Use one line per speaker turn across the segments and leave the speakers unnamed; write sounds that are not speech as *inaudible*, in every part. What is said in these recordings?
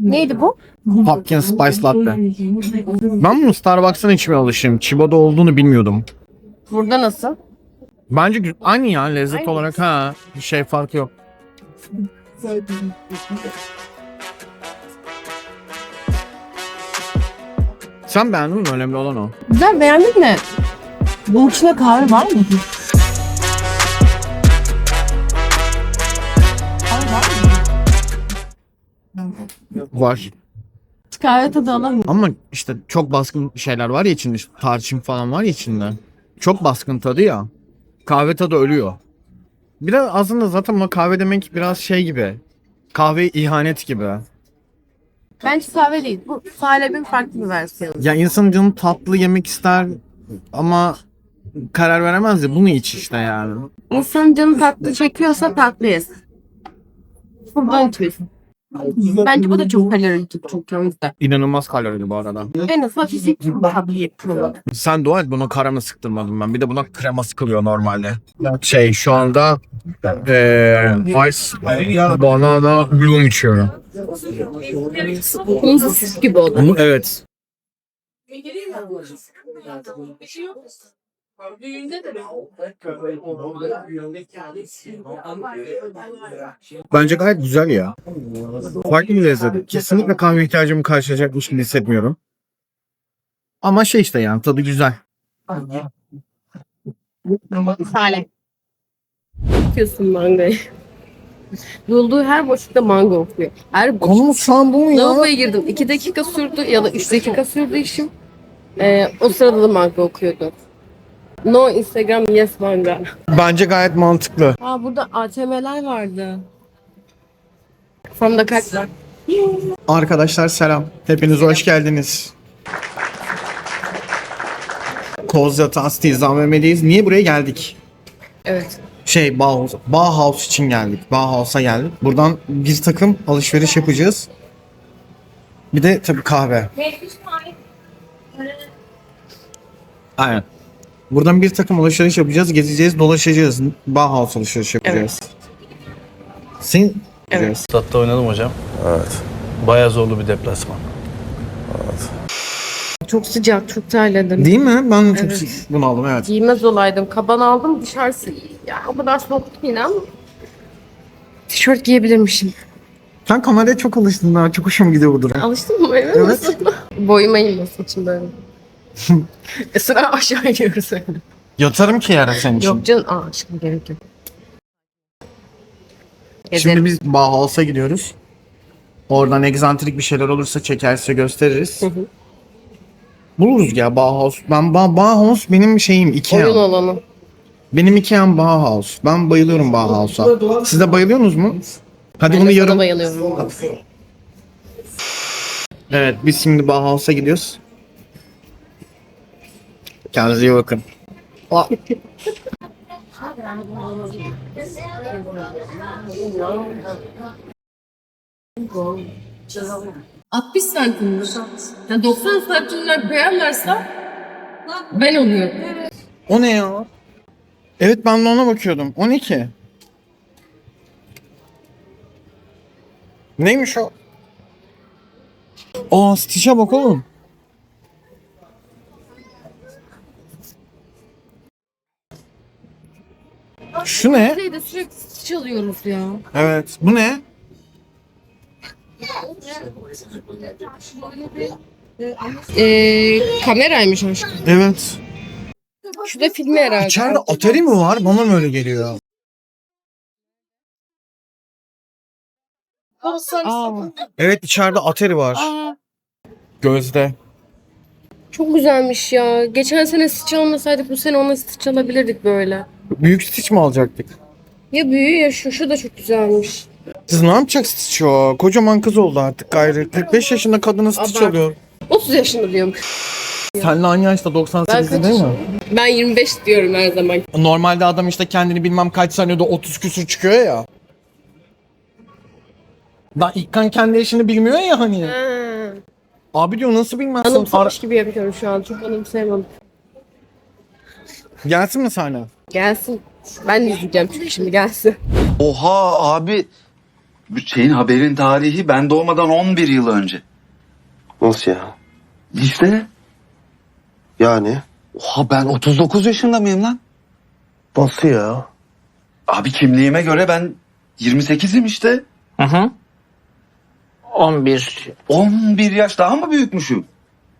Neydi bu?
Pumpkin Spice Latte. Ben bunu Starbucks'tan içmeye alışım. Chibo'da olduğunu bilmiyordum.
Burada nasıl?
Bence gü- aynı ya lezzet olarak ha. Bir şey farkı yok. Sen beğendin mi? Önemli olan o.
Güzel beğendin mi? Bunun içinde kahve var mı? Var. Kahve tadı alamıyorum.
Ama işte çok baskın şeyler var ya içinde. Tarçın falan var ya içinde. Çok baskın tadı ya. Kahve tadı ölüyor. Biraz aslında zaten ama kahve demek biraz şey gibi. Kahve ihanet gibi.
Bence kahve değil. Bu salebin farklı bir versiyonu.
Ya insanın canı tatlı yemek ister ama karar veremez ya bunu iç işte yani.
İnsanın canı tatlı çekiyorsa tatlı yesin. Buradan içiyorsun. Bence bu da çok kalorili çok o yüzden.
İnanılmaz kalorili bu arada.
En azından fizik yapıyor.
Sen dua et buna karamı sıktırmadım ben. Bir de buna krema sıkılıyor normalde. Şey şu anda eee ice banana bloom içiyorum.
Süt gibi oldu.
Bunu evet. Bence gayet güzel ya. Farklı bir lezzet. Kesinlikle kahve ihtiyacımı karşılayacakmış gibi hissetmiyorum. Ama şey işte yani tadı güzel.
Salep. Yapıyorsun mangoyu. Bulduğu her boşlukta mango okuyor. Her boşluk.
Konumuz şu an bu mu ya?
Lavaboya girdim. 2 dakika sürdü ya da 3 dakika sürdü işim. Ee, o sırada da manga okuyordu. No Instagram yes manga.
Bence gayet mantıklı.
Aa burada ATM'ler vardı. Kafamda kalp var.
Arkadaşlar selam. Hepiniz hoş geldiniz. Kozya Astiz AVM'deyiz. Niye buraya geldik?
Evet.
Şey Bauhaus, Bauhaus için geldik. Bauhaus'a geldik. Buradan bir takım alışveriş yapacağız. Bir de tabii kahve. Aynen. Buradan bir takım alışveriş yapacağız, gezeceğiz, dolaşacağız. Bauhaus alışveriş yapacağız. Sen
Evet.
Statta oynadım hocam.
Evet.
Bayağı zorlu bir deplasman.
Çok sıcak, çok terledim.
Değil mi? Ben çok
Evet.
bunu aldım evet.
Giymez olaydım. Kaban aldım dışarısı. Ya o kadar soğuk değil ama. Tişört giyebilirmişim.
Sen kameraya çok alıştın daha. Çok hoşuma gidiyor bu durum.
Alıştın mı? Evet.
Evet. *laughs*
Boyuma inmesi için böyle. *laughs* e sıra aşağı iniyoruz.
Yatarım ki yere senin için.
Yok canım. Aa aşkım gerek yok.
Şimdi biz Bauhaus'a gidiyoruz. Oradan egzantrik bir şeyler olursa çekerse gösteririz.
Hı hı.
Buluruz ya Bauhaus. Ben ba Bauhaus benim şeyim
Oyun
Ikea.
alanı.
Benim Ikea'm Bauhaus. Ben bayılıyorum Bauhaus'a. Siz de bayılıyorsunuz mu? Hadi
Ben
bunu
de sana
yarın.
bayılıyorum.
Evet biz şimdi Bauhaus'a gidiyoruz. Kendinize iyi bakın.
Altmış santim mi? Ya 90 santimler koyarlarsa ben oluyorum.
O ne ya? Evet ben de ona bakıyordum. O ne ki? Neymiş o? Aa Stitch'e bak oğlum. Şu ne?
Şeyde sürekli çalıyoruz ya.
Evet. Bu ne?
Ee, kameraymış aşkım.
Evet.
Şurada filmi herhalde.
İçeride Atari mi var? Bana mı öyle geliyor?
Aa,
Evet içeride Atari var.
aa,
Gözde.
çok güzelmiş ya. Geçen sene Stitch almasaydık bu sene ona Stitch alabilirdik böyle.
Büyük Stitch mi alacaktık?
Ya büyüğü ya şu, şu da çok güzelmiş.
Siz ne yapacak Stitch o? Kocaman kız oldu artık gayrı. 45 yaşında kadına Stitch
Abart.
alıyor.
30 yaşında diyorum.
Seninle aynı yaşta
Ben
98
kaç
değil mi?
Ben 25 diyorum her zaman.
Normalde adam işte kendini bilmem kaç saniyede 30 küsür çıkıyor ya. Daha İlkan kendi yaşını bilmiyor ya hani.
Ha.
Abi diyor nasıl bilmezsin?
Anımsamış gibi yapıyorum şu an. Çok anımsayamadım.
Gelsin mi sahne?
Gelsin. Ben de izleyeceğim çünkü şimdi gelsin.
Oha abi bu şeyin haberin tarihi ben doğmadan 11 yıl önce.
Nasıl ya?
İşte.
Yani?
Oha ben 39 yaşında mıyım lan?
Nasıl ya?
Abi kimliğime göre ben 28'im işte.
Hı hı. 11.
11 yaş daha mı büyükmüşüm?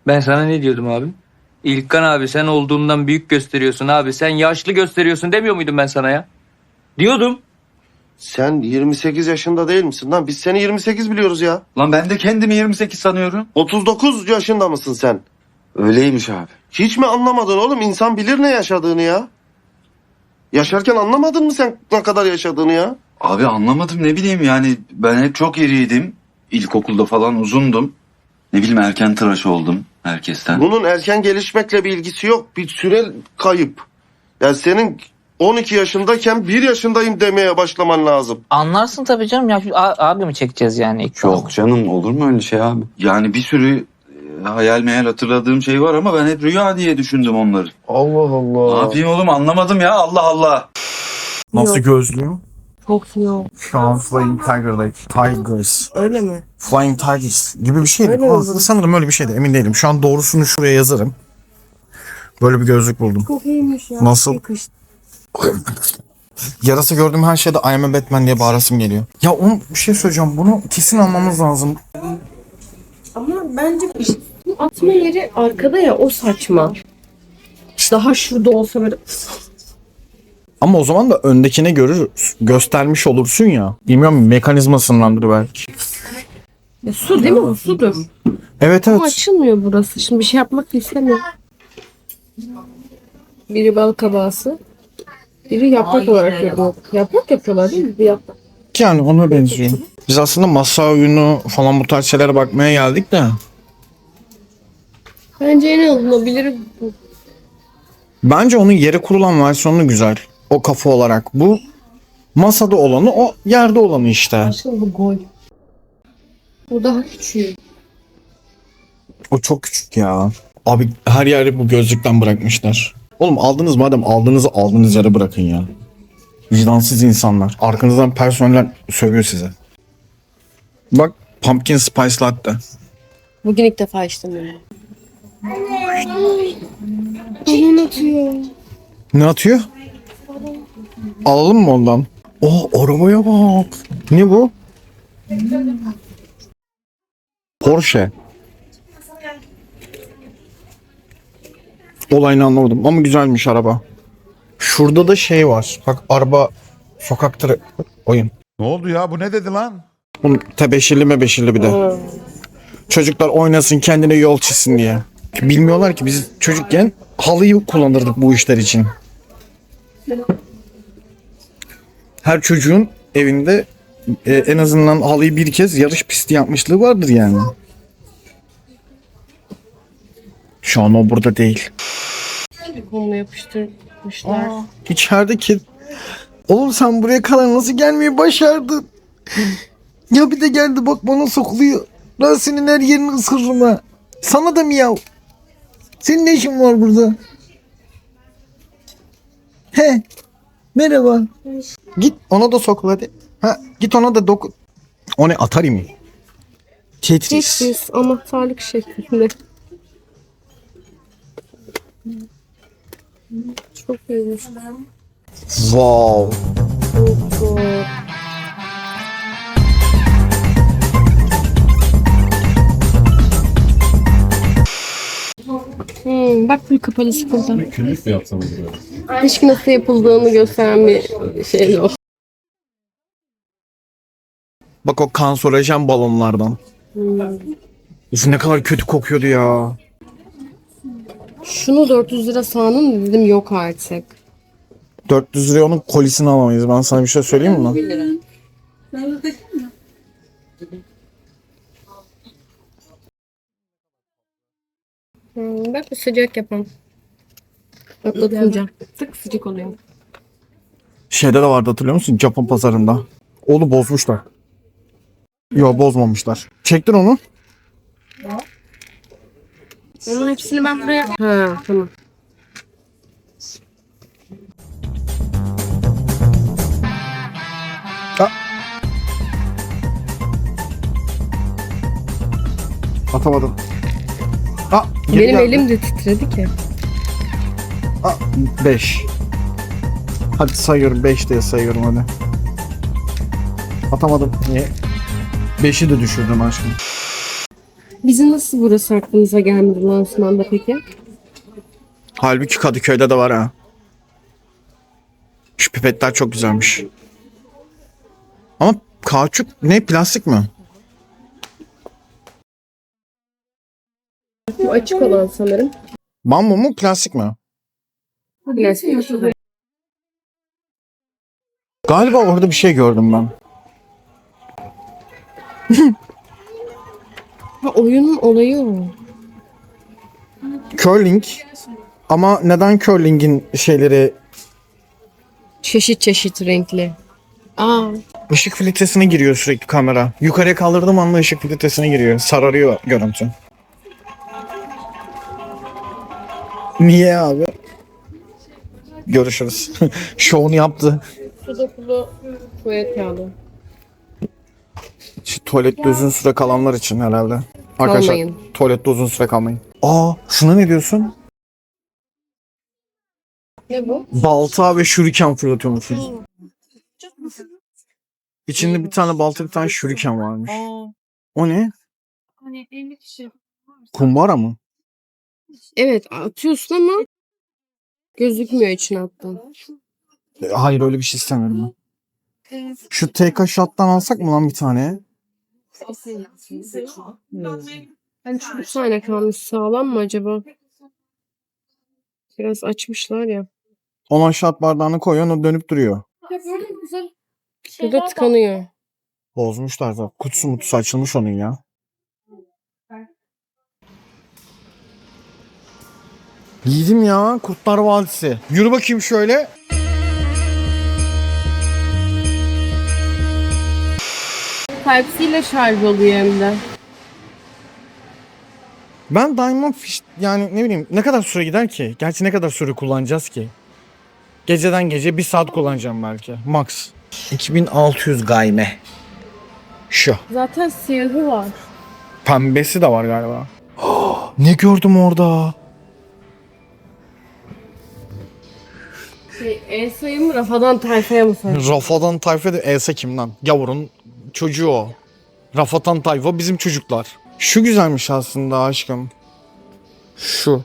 Ben sana ne diyordum abi? İlkan abi sen olduğundan büyük gösteriyorsun abi. Sen yaşlı gösteriyorsun demiyor muydum ben sana ya? Diyordum.
Sen 28 yaşında değil misin lan? Biz seni 28 biliyoruz ya.
Lan ben de kendimi 28 sanıyorum.
39 yaşında mısın sen?
Öyleymiş abi.
Hiç mi anlamadın oğlum? İnsan bilir ne yaşadığını ya. Yaşarken anlamadın mı sen ne kadar yaşadığını ya?
Abi anlamadım ne bileyim yani ben hep çok iriydim. İlkokulda falan uzundum. Ne bileyim erken tıraş oldum herkesten.
Bunun erken gelişmekle bir ilgisi yok. Bir süre kayıp. Yani senin 12 yaşındayken 1 yaşındayım demeye başlaman lazım.
Anlarsın tabii canım ya a- abi mi çekeceğiz yani? ilk
Yok canım olur mu öyle şey abi? Yani bir sürü e, hayal meyal hatırladığım şey var ama ben hep rüya diye düşündüm onları.
Allah Allah.
Ne yapayım oğlum anlamadım ya Allah Allah.
Nasıl gözlüğüm?
Çok yok.
Şu an Flying Tiger like Tigers.
Öyle mi?
Flying Tigers gibi bir şeydi.
Öyle mi?
Sanırım öyle bir şeydi. Emin değilim. Şu an doğrusunu şuraya yazarım. Böyle bir gözlük buldum.
Çok iyiymiş ya.
Nasıl?
Yakıştı.
Yarası gördüğüm her şeyde I am a Batman diye bağırasım geliyor. Ya oğlum bir şey söyleyeceğim. Bunu kesin almamız lazım.
Ama bence işte bu atma yeri arkada ya o saçma. Daha şurada olsa böyle
Ama o zaman da öndekine görür, göstermiş olursun ya. Bilmiyorum mekanizmasındandır belki.
Ya su değil mi? O sudur.
Evet
Ama
evet.
açılmıyor burası. Şimdi bir şey yapmak istemiyorum. Biri bal kabağısı. Biri yaprak olarak yapıyor. Yaprak yapıyorlar değil mi? Bir yaprak.
Yani ona benziyor. Biz aslında masa oyunu falan bu tarz şeylere bakmaya geldik de.
Bence en alınabilir bu.
Bence onun yere kurulan versiyonu güzel. O kafa olarak. Bu masada olanı o yerde olanı işte.
Aslında bu gol. Bu daha küçük.
O çok küçük ya. Abi her yeri bu gözlükten bırakmışlar. Oğlum aldınız madem aldığınızı aldığınız yere bırakın ya. Vicdansız insanlar. Arkanızdan personeller sövüyor size. Bak pumpkin spice latte.
Bugün ilk defa içtim bunu. Balon atıyor.
Ne atıyor? Alalım mı ondan? Oh arabaya bak. Ne bu? Porsche. Olayını anlamadım ama güzelmiş araba. Şurada da şey var. Bak araba sokak tra- oyun.
Ne oldu ya bu ne dedi lan?
Bunun tebeşirli mebeşirli bir de. Çocuklar oynasın kendine yol çizsin diye. Bilmiyorlar ki biz çocukken halıyı kullanırdık bu işler için. Her çocuğun evinde e, en azından halıyı bir kez yarış pisti yapmışlığı vardır yani. Şu an o burada değil.
Kolunu yapıştırmışlar.
İçerideki... Oğlum sen buraya kadar nasıl gelmeyi başardın? Ya bir de geldi bak bana sokuluyor. Ben senin her yerini ısırırım ha. Sana da mı yav? Senin ne işin var burada? He. Merhaba. Git ona da sokul hadi. Ha, git ona da dokun. O ne Atari mi? Tetris.
Tetris anahtarlık şeklinde. Çok iyiymiş.
Wow.
Hmm, bak bir kapalısı burada.
Külük mü yapsanız
Keşke nasıl yapıldığını gösteren bir şey o.
Bak o kanserojen balonlardan. Uf ne kadar kötü kokuyordu ya.
Şunu 400 lira sağının dedim yok artık.
400 liraya onun kolisini alamayız. Ben sana bir şey söyleyeyim mi lan?
Hmm, bak bir sıcak yapalım. Tık sıcak oluyor.
Şeyde de vardı hatırlıyor musun? Japon pazarında. Onu bozmuşlar. Yo bozmamışlar. Çektin onu.
Ben Onun hepsini ben buraya... Ha tamam.
Atamadım. Aa,
Benim
geldi.
elim de titredi ki.
5. Hadi sayıyorum 5 diye sayıyorum hadi. Atamadım. Niye? 5'i de düşürdüm aşkım.
Bizim nasıl burası aklınıza gelmedi lansmanda peki?
Halbuki Kadıköy'de de var ha. Şu pipetler çok güzelmiş. Ama kauçuk ne plastik mi?
Bu açık olan sanırım.
Bambu mu plastik mi? Galiba orada bir şey gördüm ben.
Ha, oyunun olayı o.
Curling. Ama neden curling'in şeyleri
Çeşit çeşit renkli. Aa,
ışık filtresine giriyor sürekli kamera. Yukarıya kaldırdığım anda ışık filtresine giriyor. Sararıyor görüntü. Niye abi? Görüşürüz. *laughs* Şovunu yaptı.
su dokulu tuvalet kağıdı.
Şu tuvalette uzun süre kalanlar için herhalde. Arkadaşlar
Kalmayın.
tuvalette uzun süre kalmayın. Aa şuna ne diyorsun?
Ne bu?
Balta ve şuriken fırlatıyormuşuz. İçinde bir tane balta bir tane şuriken varmış. O ne?
Hani 50 kişi.
Kumbara mı?
Evet atıyorsun ama gözükmüyor içine attın.
E, Hayır öyle bir şey istemiyorum ben. Şu TK shot'tan alsak mı lan bir tane?
Şu bir tane kalmış sağlam mı acaba? Biraz açmışlar ya.
Ona shot bardağını koyuyorsun o dönüp duruyor.
Burada tıkanıyor.
Bozmuşlar zaten. Kutusu mutusu açılmış onun ya. Yedim ya Kurtlar Vadisi. Yürü bakayım şöyle.
Type-C ile şarj oluyor hem de.
Ben Diamond Fish yani ne bileyim ne kadar süre gider ki? Gerçi ne kadar süre kullanacağız ki? Geceden gece bir saat kullanacağım belki. Max. 2600 gayme. Şu.
Zaten siyahı var.
Pembesi de var galiba. *gasps* ne gördüm orada?
Şey, Elsa'yı mı rafadan tayfaya mı say?
Rafadan Tayfa da Elsa kim lan? Gavurun çocuğu o. Rafatan Tayfa bizim çocuklar. Şu güzelmiş aslında aşkım. Şu.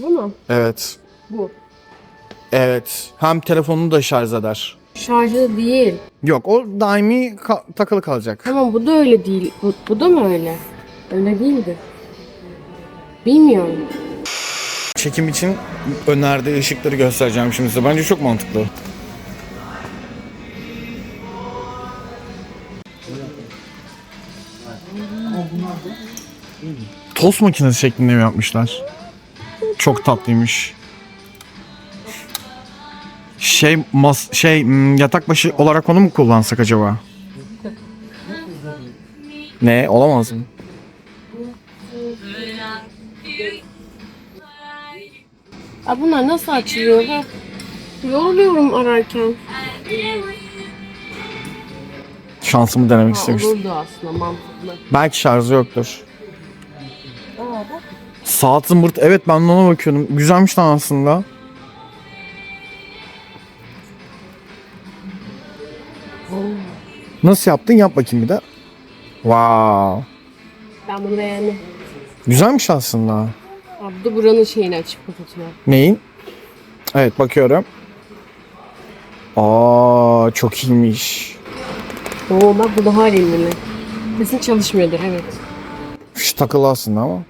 Bu mu?
Evet.
Bu.
Evet. Hem telefonunu da şarj eder.
Şarjlı değil.
Yok o daimi ka- takılı kalacak.
Tamam bu da öyle değil. Bu, bu da mı öyle? Öyle değildi. Bilmiyorum.
Çekim için önerdiği ışıkları göstereceğim şimdi size. Bence çok mantıklı. Tost makinesi şeklinde mi yapmışlar? Çok tatlıymış. Şey mas şey hmm, yatak başı olarak onu mu kullansak acaba? Ne olamaz mı?
Aa, bunlar nasıl açılıyor? Bak. Yoruluyorum ararken.
Şansımı denemek
Aa,
istemiştim.
olurdu aslında mantıklı.
Belki şarjı yoktur. Saat zımbırt. Evet ben de ona bakıyordum. Güzelmiş lan aslında. Nasıl yaptın? Yap bakayım bir de. Wow.
Ben bunu beğendim.
Güzelmiş aslında.
Aa, bu da buranın şeyini açıp kapatıyor.
Neyin? Evet bakıyorum. Aa çok iyiymiş.
Oo bak bu daha elimli. Kesin çalışmıyordur evet.
Fiş takılı aslında ama.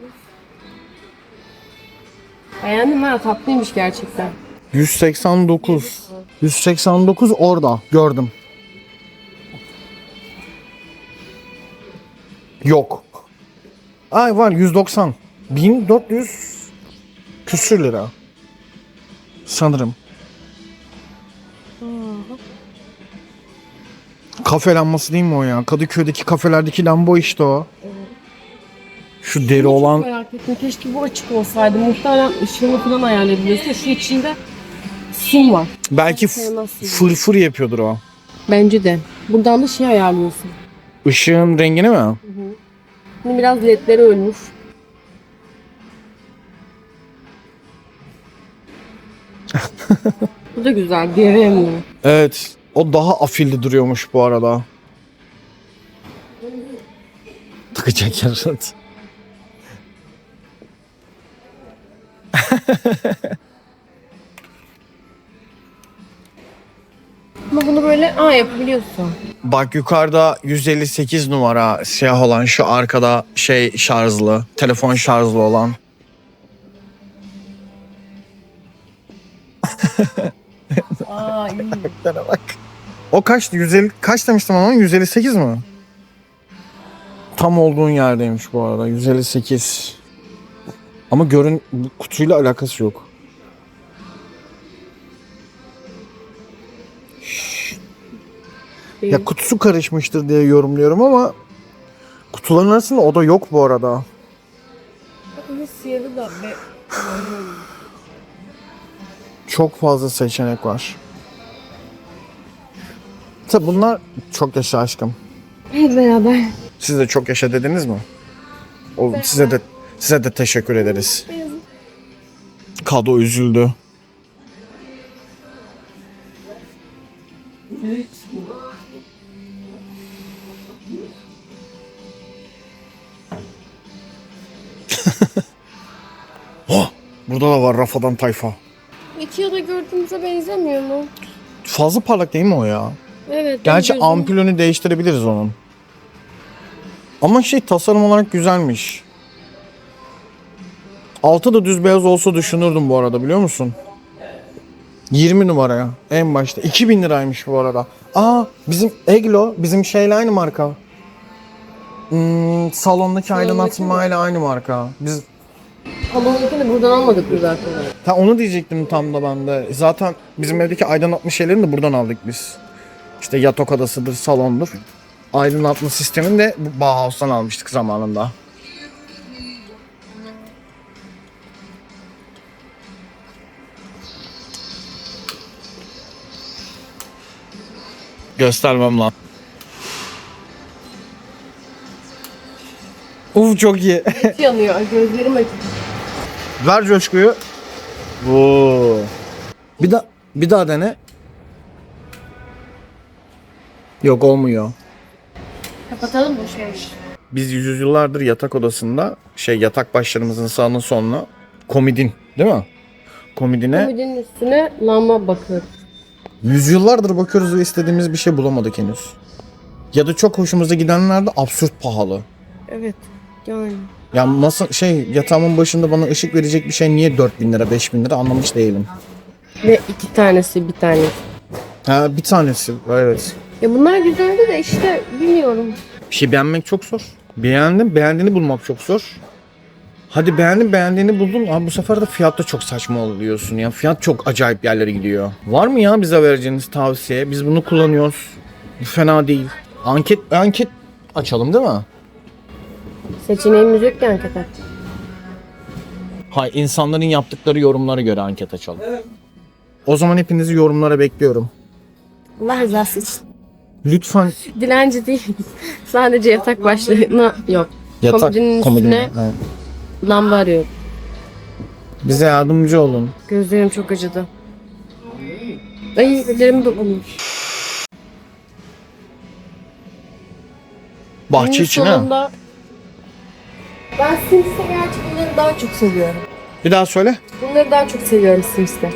Beğendim ha tatlıymış gerçekten.
189. 189 orada. Gördüm. Yok. Ay var 190. 1400 küsür lira. Sanırım. Kafe lambası değil mi o ya? Kadıköy'deki kafelerdeki lamba işte o. Şu deri
Çok
olan
merak ettim. Keşke bu açık olsaydı. Muhtemelen ışığını falan ayarlayabiliyorsun. Şu içinde sim var.
belki f-
Sevmezsin.
fırfır yapıyordur o.
Bence de. Buradan da şey ayarlıyorsun.
Işığın rengini mi?
Şimdi biraz ledleri ölmüş. *laughs* Bu da güzel. Diğeri emmiyor.
Evet. O daha afilli duruyormuş bu arada. Takacak yarın.
Ama bunu böyle aa yapabiliyorsun.
Bak yukarıda 158 numara siyah olan şu arkada şey şarjlı, telefon şarjlı olan. *laughs*
Aa iyi.
bak. O kaç? 150 kaç demiştim ama 158 mi? Tam olduğun yerdeymiş bu arada. 158. Ama görün kutuyla alakası yok. Ya kutusu karışmıştır diye yorumluyorum ama kutuların arasında o da yok bu arada.
Bunun siyahı da be. *laughs*
Çok fazla seçenek var. Tabi bunlar çok yaşa aşkım.
Hep beraber.
Siz de çok yaşa dediniz mi? O size de size de teşekkür ederiz. Kado üzüldü. *laughs* oh, burada da var rafadan tayfa.
Ikea'da gördüğümüze benzemiyor mu?
Fazla parlak değil mi o ya?
Evet.
Gerçi
gözüm-
ampulünü değiştirebiliriz onun. Ama şey tasarım olarak güzelmiş. Altı da düz beyaz olsa düşünürdüm bu arada biliyor musun? 20 numaraya en başta. 2000 liraymış bu arada. Aa bizim Eglo bizim şeyle aynı marka. Hmm, salondaki aydınlatmayla aynı marka. Biz
Salondakini buradan almadık mı zaten?
Ta onu diyecektim tam da ben de. Zaten bizim evdeki aydınlatma şeylerini de buradan aldık biz. İşte yatak odasıdır, salondur. Aydınlatma sistemini de bu Bauhaus'tan almıştık zamanında. Göstermem lan. Uf çok iyi.
Et yanıyor. Gözlerim acıyor.
Ver coşkuyu. Oo. Bir daha bir daha dene. Yok olmuyor.
Kapatalım bu şeyi.
Biz yüzyıllardır yatak odasında şey yatak başlarımızın sağına soluna komodin değil mi? Komodine
Komodinin üstüne lamba bakıyoruz.
yüzyıllardır bakıyoruz ve istediğimiz bir şey bulamadık henüz. Ya da çok hoşumuza gidenler de absürt pahalı.
Evet. Yani.
Ya nasıl şey yatağımın başında bana ışık verecek bir şey niye 4000 lira 5000 lira anlamış değilim.
Ve iki tanesi bir tane.
Ha bir tanesi evet.
Ya bunlar güzeldi de işte bilmiyorum.
Bir şey beğenmek çok zor. Beğendim, beğendiğini bulmak çok zor. Hadi beğendin, beğendiğini buldun. Abi bu sefer de fiyat da çok saçma oluyorsun ya. Fiyat çok acayip yerlere gidiyor. Var mı ya bize vereceğiniz tavsiye? Biz bunu kullanıyoruz. Bu fena değil. Anket, anket açalım değil mi?
Seçeneğimiz yok ki anket aç.
Hayır, insanların yaptıkları yorumlara göre anket açalım. O zaman hepinizi yorumlara bekliyorum.
Allah rızası için.
Lütfen
Dilenci değil. *laughs* Sadece yatak başlığına yok.
yatak
Komodinin
komodinin-
üstüne-
Evet.
Lamba arıyorum.
Bize yardımcı olun.
Gözlerim çok acıdı. Ay ellerim dokunmuş.
Bahçe
Günün
için ha.
sonunda- Ben Sims'te gerçekten bunları daha çok seviyorum.
Bir daha söyle.
Bunları daha çok seviyorum Sims'te.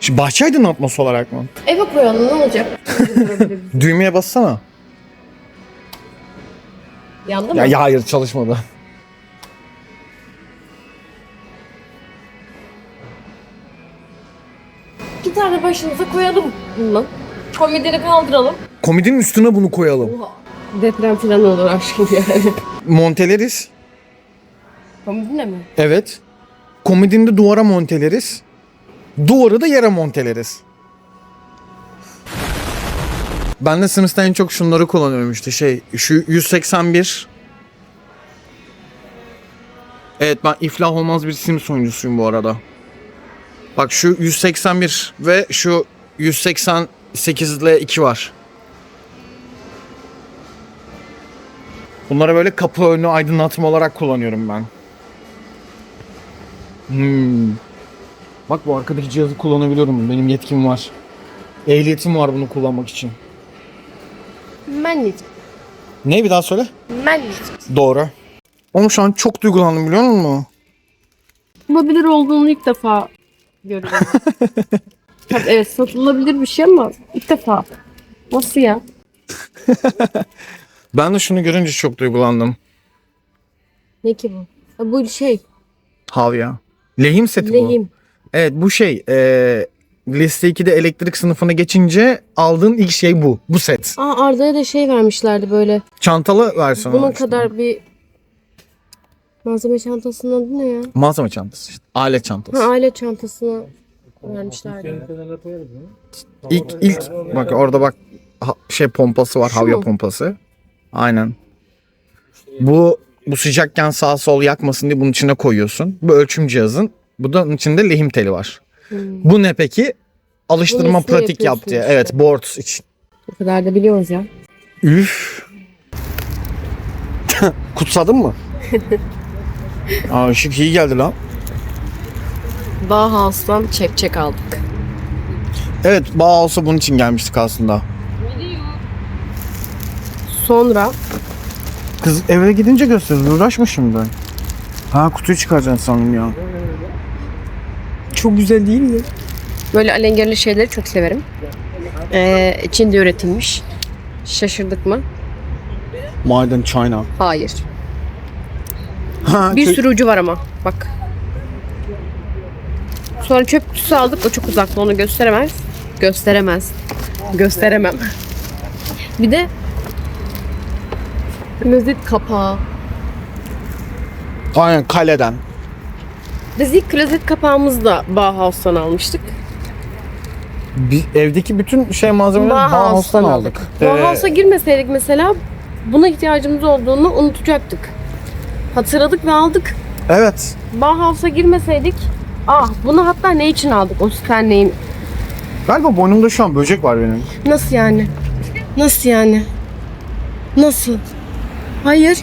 Şimdi bahçe aydınlatması olarak mı?
Eve koyalım ne olacak? *laughs*
Düğmeye bassana.
Yandı mı?
Ya, ya hayır çalışmadı.
İki tane başımıza koyalım bundan. Komedini kaldıralım.
Komedinin üstüne bunu koyalım.
Deprem falan olur aşkım yani.
Monteleriz.
Komedine mi?
Evet. Komedini de duvara monteleriz. Duvarı da yere monteleriz. Ben de Sims'te en çok şunları kullanıyorum işte şey şu 181 Evet ben iflah olmaz bir Sims oyuncusuyum bu arada. Bak şu 181 ve şu 188 ile 2 var. Bunları böyle kapı önü aydınlatma olarak kullanıyorum ben. Hmm. Bak bu arkadaki cihazı kullanabiliyorum. Benim yetkim var. Ehliyetim var bunu kullanmak için.
Manlit.
Ne bir daha söyle?
Manlit.
Doğru. Oğlum şu an çok duygulandım biliyor musun?
Satılabilir olduğunu ilk defa görüyorum. *laughs* Tabii evet satılabilir bir şey ama ilk defa. Nasıl ya? *laughs*
Ben de şunu görünce çok duygulandım.
Ne ki bu? Ha, bu şey.
Havya. Lehim seti bu.
Lehim.
Evet bu şey. E, liste 2'de elektrik sınıfına geçince aldığın ilk şey bu. Bu set.
Aa Arda'ya da şey vermişlerdi böyle.
Çantalı versiyonu.
Bunun
var işte.
kadar bir malzeme çantasının adı ne ya?
Malzeme çantası işte. Alet çantası.
Ha, aile çantasını vermişlerdi.
İlk ilk bak orada bak ha- şey pompası var,
Şu
havya
mu?
pompası. Aynen. Bu bu sıcakken sağ sol yakmasın diye bunun içine koyuyorsun. Bu ölçüm cihazın. Bu da içinde lehim teli var.
Hmm.
Bu ne peki? Alıştırma
üstüne
pratik yap diye.
yapıyorsun
Evet,
işte.
board için.
O kadar da biliyoruz ya.
Üf. *coughs* Kutsadın mı? *laughs* Aa ışık iyi geldi lan.
Bauhaus'tan çek çek aldık.
Evet, Bauhaus'a bunun için gelmiştik aslında.
Sonra
Kız eve gidince gösterir. Uğraşma şimdi. Ha kutuyu çıkaracaksın sandım ya.
çok güzel değil mi? Böyle alengerli şeyleri çok severim. Ee, Çin'de üretilmiş. Şaşırdık mı?
Made in China.
Hayır.
Ha,
Bir
kö-
sürü ucu var ama. Bak. Sonra çöp kutusu aldık. O çok uzakta. Onu gösteremez. Gösteremez. Gösteremem. *laughs* Bir de klozet kapağı.
Aynen kaleden.
Biz ilk klozet kapağımızı da Bauhaus'tan almıştık.
Biz evdeki bütün şey malzemeleri Bauhaus'tan aldık. Ee,
Bauhaus'a girmeseydik mesela buna ihtiyacımız olduğunu unutacaktık. Hatırladık ve aldık.
evet.
Bauhaus'a girmeseydik ah bunu hatta ne için aldık o Stanley'in
Galiba boynumda şu an böcek var benim.
Nasıl yani? Nasıl yani? Nasıl? Hayır.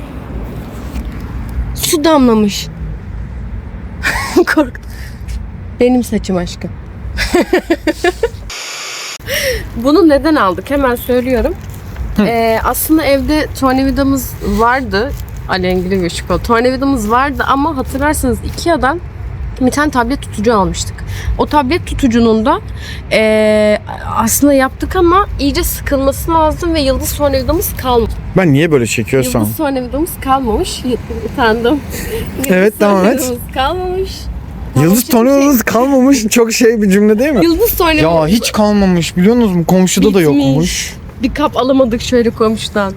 Su damlamış. *laughs* Korktum. Benim saçım aşkım. *laughs* Bunu neden aldık? Hemen söylüyorum. Ee, aslında evde tornavidamız vardı. Alengili bir şokola. Tornavidamız vardı ama hatırlarsanız Ikea'dan bir tane tablet tutucu almıştık. O tablet tutucunun da ee, aslında yaptık ama iyice sıkılması lazım ve yıldız tornavidamız kalmamış.
Ben niye böyle çekiyorsam?
Yıldız tornavidamız kalmamış. *laughs* Utandım.
Evet, devam et.
kalmamış.
Yıldız tornavidamız kalmamış. Çok şey bir cümle değil mi? *laughs*
Yıldız tornavidamız.
Ya hiç kalmamış biliyorsunuz mu? Komşuda da
Bitmiş.
yokmuş.
Bir kap alamadık şöyle komşudan.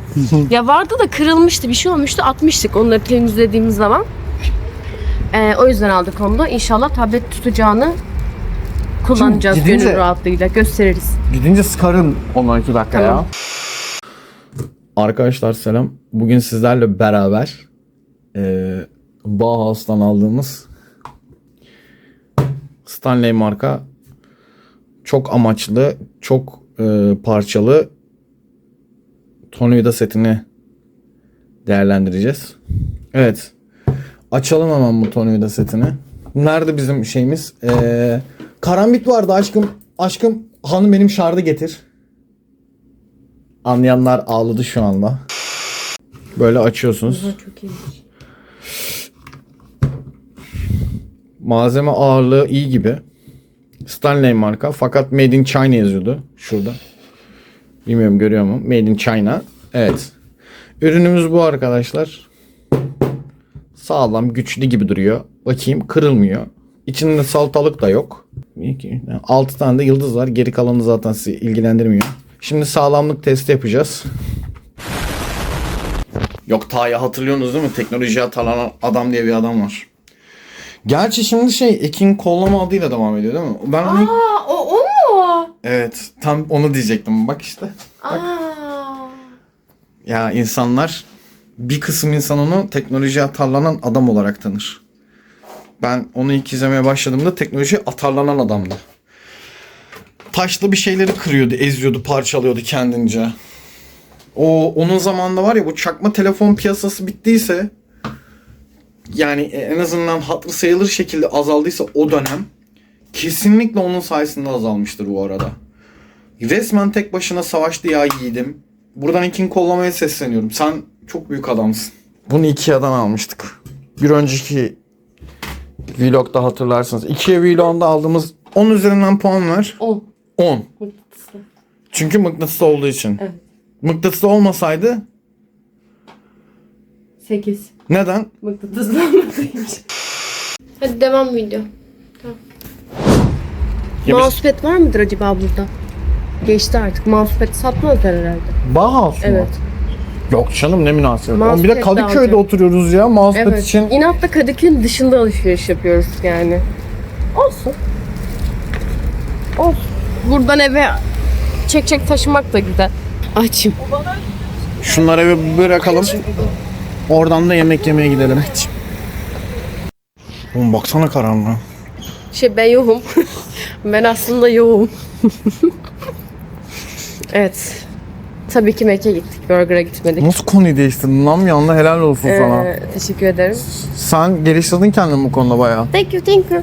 ya vardı da kırılmıştı bir şey olmuştu atmıştık onları temizlediğimiz zaman. Ee, o yüzden aldık onu da. İnşallah tablet tutacağını kullanacağız
Şimdi gidince-
gönül rahatlığıyla gösteririz.
Gidince sıkarın 12 dakika ya. Arkadaşlar selam. Bugün sizlerle beraber eee Bauhaus'tan aldığımız Stanley marka çok amaçlı, çok eee, parçalı tornavida setini değerlendireceğiz. Evet. Açalım hemen bu tornavida setini. Nerede bizim şeyimiz? Eee karambit vardı aşkım. Aşkım hanım benim şardı getir. Anlayanlar ağladı şu anda. Böyle açıyorsunuz.
Çok.
Malzeme ağırlığı iyi gibi. Stanley marka fakat Made in China yazıyordu şurada. Bilmiyorum görüyor mu? Made in China. Evet. Ürünümüz bu arkadaşlar. Sağlam, güçlü gibi duruyor. Bakayım kırılmıyor. İçinde salatalık da yok. 6 tane de yıldız var. Geri kalanı zaten sizi ilgilendirmiyor. Şimdi sağlamlık testi yapacağız. Yok Ta'yı hatırlıyorsunuz değil mi? Teknolojiye talanan adam diye bir adam var. Gerçi şimdi şey Ekin kollama adıyla devam ediyor değil mi? Ben onu...
Aa, o, o mu?
Evet tam onu diyecektim. Bak işte.
Aa.
Ya insanlar bir kısım insan onu teknolojiye atarlanan adam olarak tanır. Ben onu ilk izlemeye başladığımda teknolojiye atarlanan adamdı. Taşlı bir şeyleri kırıyordu, eziyordu, parçalıyordu kendince. O onun zamanında var ya bu çakma telefon piyasası bittiyse yani en azından hatırı sayılır şekilde azaldıysa o dönem kesinlikle onun sayesinde azalmıştır bu arada. Resmen tek başına savaştı ya yiğidim. Buradan ikin kollamaya sesleniyorum. Sen çok büyük adamsın. Bunu Ikea'dan almıştık. Bir önceki vlogda hatırlarsınız. Ikea vlogunda aldığımız 10 üzerinden puan ver.
10.
10. Çünkü mıknatıslı olduğu için.
Evet.
Mıknatıslı olmasaydı
8.
neden?
Mıknatıslı olmadığı için. *laughs* Hadi devam video. Tamam.
Ya biz-
Mousepad var mıdır acaba burada? Geçti artık. Mousepad satmazlar herhalde.
Bauhaus mu?
Evet.
Yok canım ne münasebet.
Mousepad
Oğlum bir de
de
Kadıköy'de
alacağım.
oturuyoruz ya mousepad
Evet.
için.
İnatla Kadıköy'ün dışında alışveriş yapıyoruz yani. Olsun. Olsun. Buradan eve çek çek taşımak da güzel. Açım.
Şunları eve bırakalım. Oradan da yemek yemeye gidelim. Oğlum baksana karanlığa.
Şey ben yoğum. *laughs* ben aslında yoğum. *laughs* evet. Tabii ki Mac'e gittik. Burger'a gitmedik.
Nasıl konuyu değiştirdin lan bir anda helal olsun sana.
Ee, teşekkür ederim.
Sen geliştirdin kendini bu konuda bayağı.
Thank you, thank you.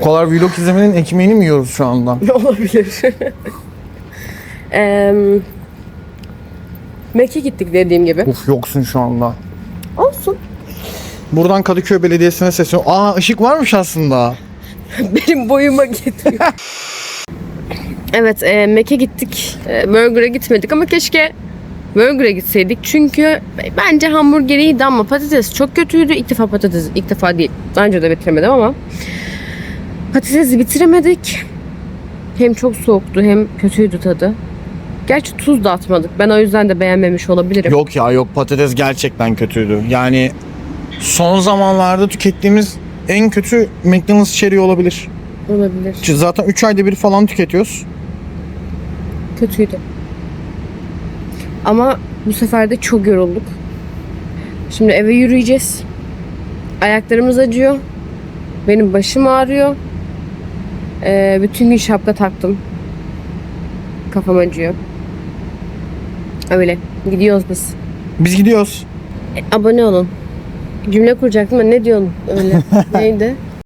Bu kadar vlog izlemenin ekmeğini mi yiyoruz şu anda? *laughs*
Olabilir. Eee Mac'e gittik dediğim gibi.
Uf yoksun şu anda.
Olsun.
Buradan Kadıköy Belediyesi'ne sesleniyorum. Aa ışık varmış aslında. *laughs*
Benim boyuma getiriyor. *laughs* evet, e, Mac'e gittik. E, Burger'a gitmedik ama keşke Burger'a gitseydik. Çünkü bence hamburger iyiydi ama patates çok kötüydü. İlk defa patates, ilk defa değil. Daha önce de bitiremedim ama. Patatesi bitiremedik. Hem çok soğuktu hem kötüydü tadı. Gerçi tuz da atmadık. Ben o yüzden de beğenmemiş olabilirim.
Yok ya yok patates gerçekten kötüydü. Yani son zamanlarda tükettiğimiz en kötü McDonald's içeriği olabilir.
Olabilir.
Zaten 3 ayda bir falan tüketiyoruz.
Kötüydü. Ama bu sefer de çok yorulduk. Şimdi eve yürüyeceğiz. Ayaklarımız acıyor. Benim başım ağrıyor. Ee, bütün gün şapka taktım. Kafam acıyor. Öyle. Gidiyoruz biz.
Biz gidiyoruz.
E, abone olun. Cümle kuracaktım ama ne diyorsun öyle? *laughs* Neydi?